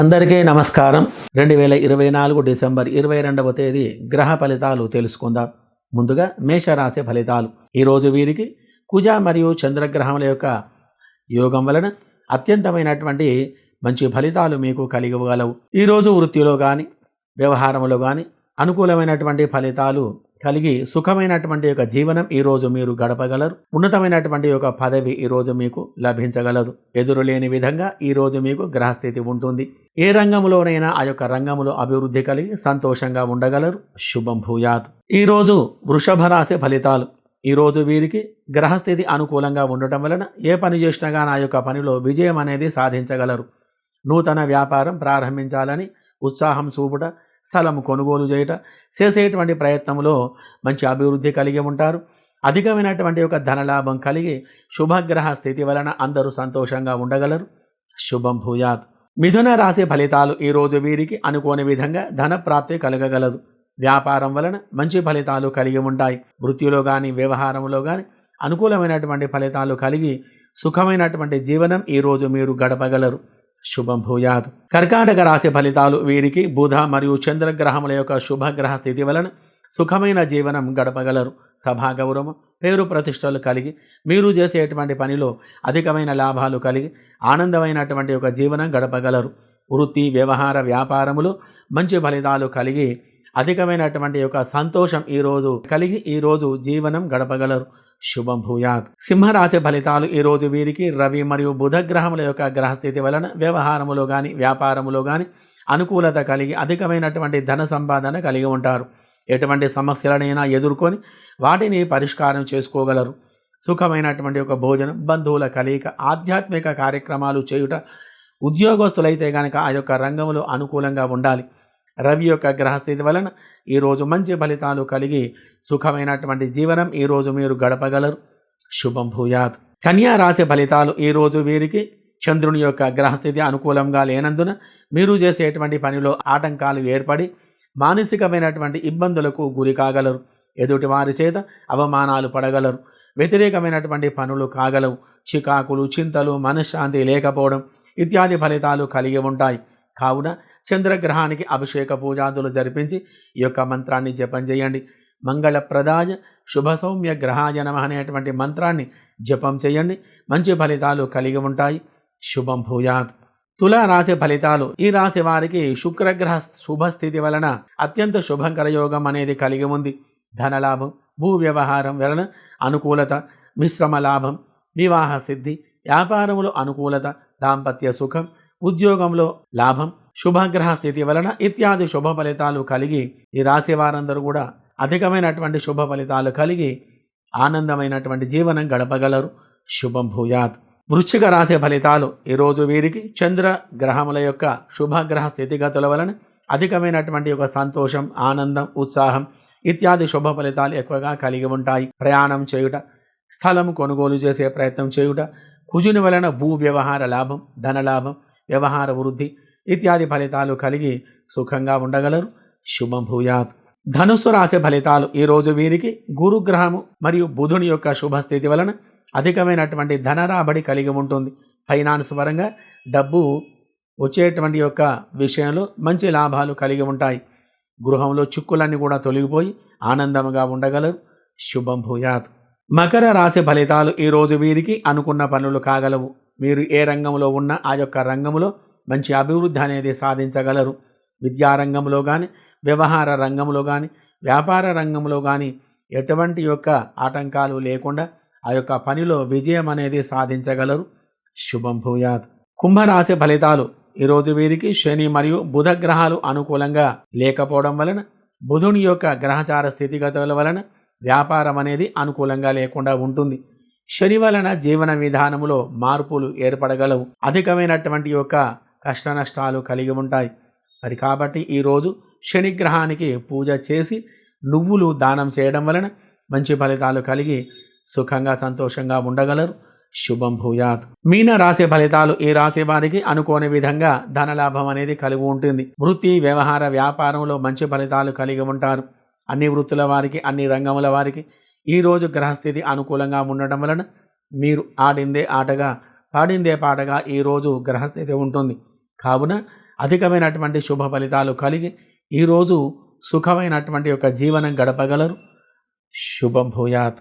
అందరికీ నమస్కారం. రెండు వేల ఇరవై నాలుగు డిసెంబర్ ఇరవై రెండవ తేదీ గ్రహ ఫలితాలు తెలుసుకుందాం. ముందుగా మేషరాశి ఫలితాలు. ఈరోజు వీరికి కుజ మరియు చంద్రగ్రహముల యొక్క యోగం వలన అత్యంతమైనటువంటి మంచి ఫలితాలు మీకు కలిగగలవు ఈరోజు వృత్తిలో కానీ వ్యవహారంలో కానీ అనుకూలమైనటువంటి ఫలితాలు కలిగి సుఖమైనటువంటి యొక్క జీవనం ఈరోజు మీరు గడపగలరు. ఉన్నతమైనటువంటి యొక్క పదవి ఈరోజు మీకు లభించగలదు. ఎదురులేని విధంగా ఈరోజు మీకు గ్రహస్థితి ఉంటుంది. ఏ రంగంలోనైనా ఆ యొక్క రంగంలో అభివృద్ధి కలిగి సంతోషంగా ఉండగలరు. శుభం భూయాత్. ఈరోజు వృషభ రాశి ఫలితాలు. ఈరోజు వీరికి గ్రహస్థితి అనుకూలంగా ఉండటం వలన ఏ పని చేసినా కానీ ఆ యొక్క పనిలో విజయం అనేది సాధించగలరు. నూతన వ్యాపారం ప్రారంభించాలని ఉత్సాహం చూపుట స్థలం కొనుగోలు చేయట చేసేటువంటి ప్రయత్నంలో మంచి అభివృద్ధి కలిగి ఉంటారు. అధికమైనటువంటి ఒక ధనలాభం కలిగి శుభగ్రహ స్థితి వలన అందరూ సంతోషంగా ఉండగలరు. శుభం భూయాత్. మిథున రాశి ఫలితాలు ఈరోజు వీరికి అనుకోని విధంగా ధన ప్రాప్తి కలగగలదు. వ్యాపారం వలన మంచి ఫలితాలు కలిగి ఉంటాయి. వృత్తిలో కానీ వ్యవహారంలో కానీ అనుకూలమైనటువంటి ఫలితాలు కలిగి సుఖమైనటువంటి జీవనం ఈరోజు మీరు గడపగలరు. శుభం భూయాత్. కర్కాటక రాశి ఫలితాలు వీరికి బుధ మరియు చంద్రగ్రహముల యొక్క శుభగ్రహ స్థితి వలన సుఖమైన జీవనం గడపగలరు. సభా గౌరవం పేరు ప్రతిష్టలు కలిగి మీరు చేసేటువంటి పనిలో అధికమైన లాభాలు కలిగి ఆనందమైనటువంటి ఒక జీవనం గడపగలరు. వృత్తి వ్యవహార వ్యాపారములు మంచి ఫలితాలు కలిగి అధికమైనటువంటి యొక్క సంతోషం ఈరోజు కలిగి ఈరోజు జీవనం గడపగలరు. శుభం భూయాత్. సింహరాశి ఫలితాలు ఈరోజు వీరికి రవి మరియు బుధ గ్రహముల యొక్క గ్రహస్థితి వలన వ్యవహారములో కానీ వ్యాపారములో కానీ అనుకూలత కలిగి అధికమైనటువంటి ధన సంపాదన కలిగి ఉంటారు. ఎటువంటి సమస్యలనైనా ఎదుర్కొని వాటిని పరిష్కారం చేసుకోగలరు. సుఖమైనటువంటి ఒక భోజనం బంధువుల కలయిక ఆధ్యాత్మిక కార్యక్రమాలు చేయుట ఉద్యోగస్తులైతే కనుక ఆ యొక్క రంగంలో అనుకూలంగా ఉండాలి. రవి యొక్క గ్రహస్థితి వలన ఈరోజు మంచి ఫలితాలు కలిగి సుఖమైనటువంటి జీవనం ఈరోజు మీరు గడపగలరు. శుభం భూయాత్. కన్యా రాశి ఫలితాలు ఈరోజు వీరికి చంద్రుని యొక్క గ్రహస్థితి అనుకూలంగా లేనందున మీరు చేసేటువంటి పనిలో ఆటంకాలు ఏర్పడి మానసికమైనటువంటి ఇబ్బందులకు గురి కాగలరు. ఎదుటి వారి చేత అవమానాలు పడగలరు. వ్యతిరేకమైనటువంటి పనులు కాగలవు. చికాకులు చింతలు మనశ్శాంతి లేకపోవడం ఇత్యాది ఫలితాలు కలిగి ఉంటాయి. కావున చంద్రగ్రహానికి అభిషేక పూజాదులు జరిపించి ఈ యొక్క మంత్రాన్ని జపం చేయండి. మంగళప్రదాయ శుభ సౌమ్య గ్రహాయ నమ అనేటువంటి మంత్రాన్ని జపం చేయండి. మంచి ఫలితాలు కలిగి ఉంటాయి. శుభం భూయాత్. తులా రాశి ఫలితాలు. ఈ రాశి వారికి శుక్రగ్రహ శుభస్థితి వలన అత్యంత శుభంకర యోగం అనేది కలిగి ఉంది. ధనలాభం భూ వ్యవహారం వలన అనుకూలత మిశ్రమ లాభం వివాహ సిద్ధి వ్యాపారములు అనుకూలత దాంపత్య సుఖం ఉద్యోగంలో లాభం శుభగ్రహ స్థితి వలన ఇత్యాది శుభ ఫలితాలు కలిగి ఈ రాశి వారందరూ కూడా అధికమైనటువంటి శుభ ఫలితాలు కలిగి ఆనందమైనటువంటి జీవనం గడపగలరు. శుభం భూయాత్. వృశ్చిక రాశి ఫలితాలు ఈరోజు వీరికి చంద్ర గ్రహముల యొక్క శుభగ్రహ స్థితిగతుల వలన అధికమైనటువంటి ఒక సంతోషం ఆనందం ఉత్సాహం ఇత్యాది శుభ ఫలితాలు ఎక్కువగా కలిగి ఉంటాయి. ప్రయాణం చేయుట స్థలం కొనుగోలు చేసే ప్రయత్నం చేయుట కుజుని వలన భూ వ్యవహార లాభం ధనలాభం వ్యవహార వృద్ధి ఇత్యాది ఫలితాలు కలిగి సుఖంగా ఉండగలరు. శుభభూయాత్ ధనుసు ధనుస్సు రాశి ఫలితాలు ఈరోజు వీరికి గురుగ్రహము మరియు బుధుని యొక్క శుభస్థితి వలన అధికమైనటువంటి ధన రాబడి కలిగి ఉంటుంది. ఫైనాన్స్ పరంగా డబ్బు వచ్చేటువంటి యొక్క విషయంలో మంచి లాభాలు కలిగి ఉంటాయి. గృహంలో చిక్కులన్నీ కూడా తొలగిపోయి ఆనందంగా ఉండగలరు. శుభం భూయాత్. మకర రాశి ఫలితాలు ఈరోజు వీరికి అనుకున్న పనులు కాగలవు. మీరు ఏ రంగంలో ఉన్న ఆ యొక్క రంగంలో మంచి అభివృద్ధి అనేది సాధించగలరు. విద్యారంగంలో కానీ వ్యవహార రంగంలో కానీ వ్యాపార రంగంలో కానీ ఎటువంటి యొక్క ఆటంకాలు లేకుండా ఆ యొక్క పనిలో విజయం అనేది సాధించగలరు. శుభం భూయాత్. కుంభరాశి ఫలితాలు. ఈరోజు వీరికి శని మరియు బుధ గ్రహాలు అనుకూలంగా లేకపోవడం వలన బుధుని యొక్క గ్రహచార స్థితిగతుల వలన వ్యాపారం అనేది అనుకూలంగా లేకుండా ఉంటుంది. శని వలన జీవన విధానములో మార్పులు ఏర్పడగలవు. అధికమైనటువంటి యొక్క కష్ట నష్టాలు కలిగి ఉంటాయి. మరి కాబట్టి ఈరోజు శనిగ్రహానికి పూజ చేసి నువ్వులు దానం చేయడం వలన మంచి ఫలితాలు కలిగి సుఖంగా సంతోషంగా ఉండగలరు. శుభం భూయాత్. మీన రాశి ఫలితాలు ఈ రాశి వారికి అనుకోని విధంగా ధనలాభం అనేది కలిగి ఉంటుంది. వృత్తి వ్యవహార వ్యాపారంలో మంచి ఫలితాలు కలిగి ఉంటారు. అన్ని వృత్తుల వారికి అన్ని రంగముల వారికి ఈరోజు గ్రహస్థితి అనుకూలంగా ఉండటం వలన మీరు ఆడిందే ఆటగా పాడిందే పాటగా ఈరోజు గ్రహస్థితి ఉంటుంది. కావున అధికమైనటువంటి శుభ ఫలితాలు కలిగి ఈరోజు సుఖమైనటువంటి యొక్క జీవనం గడపగలరు. శుభం భూయాత్.